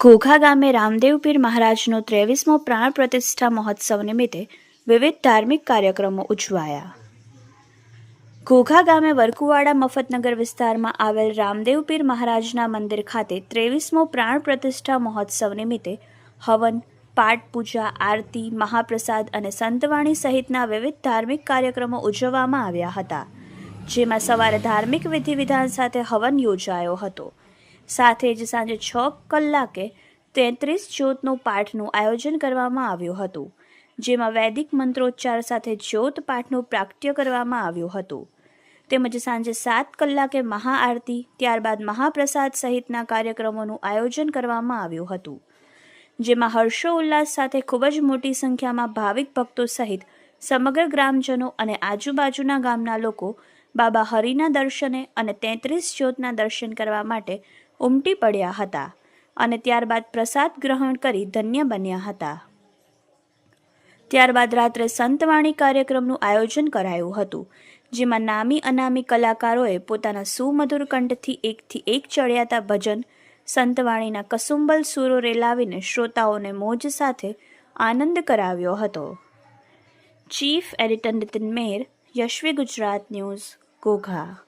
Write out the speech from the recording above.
ઘોઘા ગામે રામદેવ પીર મહારાજનો ત્રેવીસમો પ્રાણ પ્રતિષ્ઠા મહોત્સવ નિમિત્તે વિવિધ ધાર્મિક કાર્યક્રમો ઉજવાયા. ઘોઘા ગામે વરકુવાડા મફતનગર વિસ્તારમાં આવેલ રામદેવ પીર મહારાજના મંદિર ખાતે ત્રેવીસમો પ્રાણ પ્રતિષ્ઠા મહોત્સવ નિમિત્તે હવન પાઠ, પૂજા, આરતી, મહાપ્રસાદ અને સંતવાણી સહિતના વિવિધ ધાર્મિક કાર્યક્રમો ઉજવવામાં આવ્યા હતા, જેમાં સવારે ધાર્મિક વિધિ વિધાન સાથે હવન યોજાયો હતો. સાથે જ સાંજે છ કલાકે તેત્રીસ જ્યોતનું પાઠનું આયોજન કરવામાં આવ્યું હતું, જેમાં વૈદિક મંત્રોચ્ચાર સાથે જ્યોત પાઠનું પ્રાગટ્ય કરવામાં આવ્યું હતું. તેમજ સાંજે સાત કલાકે મહાઆરતી, ત્યારબાદ મહાપ્રસાદ સહિતના કાર્યક્રમોનું આયોજન કરવામાં આવ્યું હતું. જેમાં હર્ષો ઉલ્લાસ સાથે ખૂબ જ મોટી સંખ્યામાં ભાવિક ભક્તો સહિત સમગ્ર ગ્રામજનો અને આજુબાજુના ગામના લોકો બાબા હરિના દર્શને અને તેત્રીસ જ્યોતના દર્શન કરવા માટે ઉમટી પડ્યા હતા અને ત્યારબાદ પ્રસાદ ગ્રહણ કરી ધન્ય બન્યા હતા. ત્યારબાદ રાત્રે સંતવાણી કાર્યક્રમનું આયોજન કરાયું હતું, જેમાં નામી અનામી કલાકારોએ પોતાના સુમધુર કંઠથી એકથી એક ચડિયાતા ભજન સંતવાણીના કસુંબલ સૂરો રેલાવીને શ્રોતાઓને મોજ સાથે આનંદ કરાવ્યો હતો. Chief editor Nitin Mer, Yashvi Gujarat news Ghogha